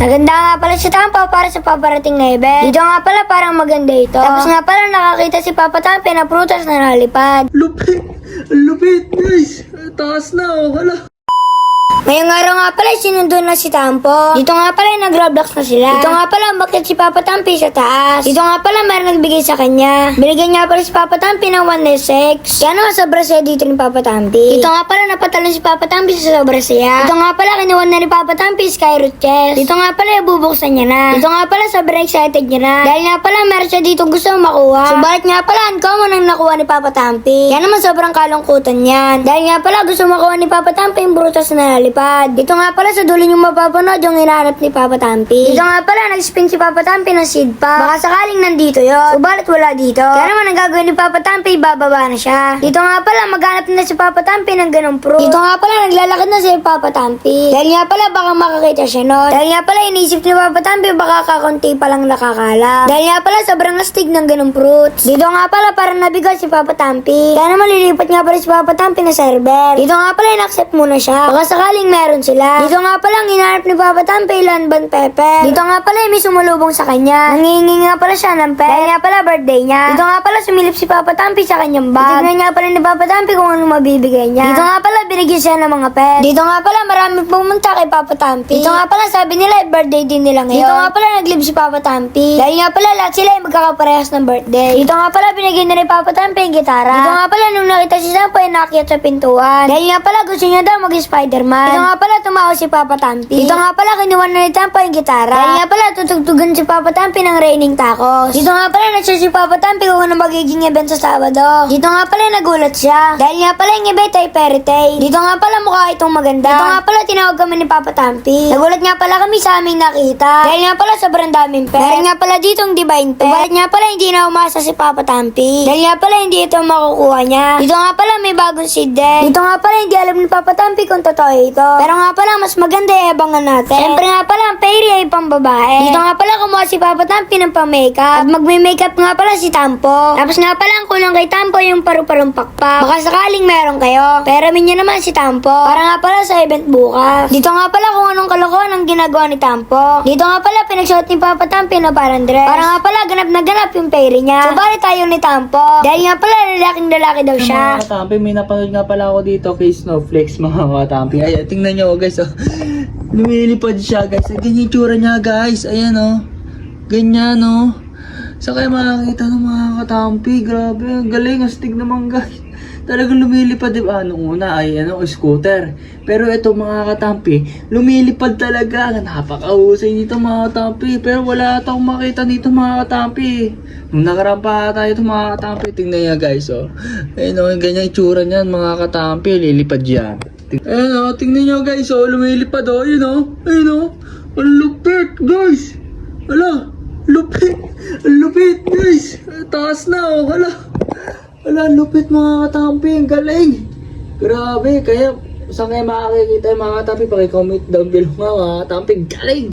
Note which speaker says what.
Speaker 1: Maganda nga pala si Tampo para sa paparating na event. Dito nga pala parang maganda ito. Tapos nga pala nakakita si Papa Tampi na prutas na nalipad.
Speaker 2: Lupit! Lupit, guys! Taas na, oh. Hala.
Speaker 1: Ngayong araw nga pala, sinundo na si Tampo. Dito nga pala, nag-roblox na sila. Dito nga pala, bakit si Papa Tampi sa taas. Dito nga pala, meron nagbigay sa kanya. Binigyan niya pala si Papa Tampi ng 1 sex. Kaya naman sobra saya dito ni Papa Tampi. Dito nga pala, napatalon si Papa Tampi sa sobra saya. Dito nga pala, kinuha na ni Papa Tampi Skyroot Chess. Dito nga pala, bubuksan niya na. Dito nga pala, sobrang excited niya na. Dahil nga pala, meron siya dito gusto makuha. Subalit nga pala, uncommon ang nakuha ni Papa Tampi. Kaya naman sobrang kalungkutan yan. Dahil nga pala, gusto makuha ni Papa Tampi yung brutas na nalipad. Dito nga pala, sa dulo yung mapapanood yung hinahanap ni Papa Tampi. Dito nga pala, nag-spin si Papa Tampi ng seed pa. Baka sakaling nandito yun. Subalit wala dito. Kaya naman, ang gagawin ni Papa Tampi, bababa na siya. Dito nga pala, maghanap na si Papa Tampi ng ganong fruit. Dito nga pala, naglalakad na si Papa Tampi. Dahil nga pala, baka makakita siya nun. Dahil nga pala, inisip ni Papa Tampi, baka kakunti pa lang nakakalam. Dahil nga pala, sobrang astig ng ganong fruits. Dito nga pala, parang nabigo si Papa Tampi. Kaya naman, lilipat nga pala si Papa Tampi na server. Dito nga pala, in-accept muna siya. Baka sakaling meron sila. Dito nga pala, ang hinahanap ni Papa Tampi, Lanban Pepper. Dito nga pala, may sumulubong sa kanya. Nangingi nga pala siya ng pet. Dahil nga pala, birthday niya. Dito nga pala, sumilip si Papa Tampi sa kanyang bag. Tignan nga pala ni Papa Tampi kung ano mabibigay niya. Dito nga pala, binigyan siya ng mga pet. Dito nga pala, marami pumunta kay Papa Tampi. Dito nga pala, sabi nila, birthday din nila ngayon. Dito nga pala, nag-live si Papa Tampi. Dahil nga pala, lahat sila ay magkakaparehas ng birthday. Dito nga pala, binigyan na ni Papa Tampi yung gitara. Dito nga pala, nung nakita si Sampo, ay nakiat sa pintuan. Dahil nga pala, gusto niya daw mag Spider-Man. Dito nga pala, tumawa si Papa Tampi. Dito nga pala, kinuha na ni Tampo yung gitara. Dahil nga pala, tutugtugan si Papa Tampi ng raining tacos. Dito nga pala, nagsya si Papa Tampi kung ano magiging event sa Sabado. Dito nga pala, nagulat siya. Dahil nga pala, yung event ay fairy tale. Dito nga pala, mukha itong maganda. Dito nga pala, tinawag kami ni Papa Tampi. Nagulat nga pala kami sa aming nakita. Dahil nga pala, sobrang daming pet. Dahil nga pala, dito ang divine pet. Subalit nga pala, hindi na umasa si Papa Tampi. Dahil nga pala, hindi ito makukuha niya. Dito nga pala, may bagong seed din. Dito nga pala, hindi alam ni Papa Tampi kung totoo ito. Pero nga pala, mas maganda ay abangan natin. Siyempre nga pala, ang fairy ay pang babae. Dito nga pala, kumuha si Papa Tampi ng pang-makeup. At magme-makeup nga pala si Tampo. Tapos nga pala, ang kulang kay Tampo yung paru-parong pakpak. Baka sakaling meron kayo. Pero niya naman si Tampo. Para nga pala sa event bukas. Dito nga pala kung anong kalokohan ang ginagawa ni Tampo. Dito nga pala, pinagsuot ni Papa Tampi na parang dress. Para nga pala, ganap na ganap yung fairy niya. Subalit tayo ni Tampo. Dahil nga pala, lalaking lalaki daw siya.
Speaker 2: Mga katampi, may napanood nga pala ako dito kay Snowflakes, mga katampi. Ay, tingnan nyo, guys, oh. Lumilipad siya, guys. Ganyan yung tsura niya, guys. Ayan, oh. Ganyan, oh. Sa kayo makakita ng mga katampi, grabe. Ang galing, astig naman, guys. Talagang lumilipad, di ba? Noong una ay, ano, scooter. Pero ito, mga katampi, lumilipad talaga. Napakahusay nito, mga katampi. Pero wala akong makita nito, mga katampi. Nung nakaraan pa tayo ito, mga katampi, tingnan niya, guys, oh. Ayun, oh, ganyan yung tsura niyan, mga katampi. Lilipad yan. Ting- Ayun, oh, tingnan niyo, guys, oh. Lumilipad, oh. Ayun, oh. Ayun, oh. Ang lupit, guys. Ala, lupit. Ang lupit, guys. Taas na, oh. Hala. Wala, lupit mga katampi. Galing. Grabe. Kaya, saan kayo makakikita yung mga katampi? Pakicomment down below mga katampi. Galing.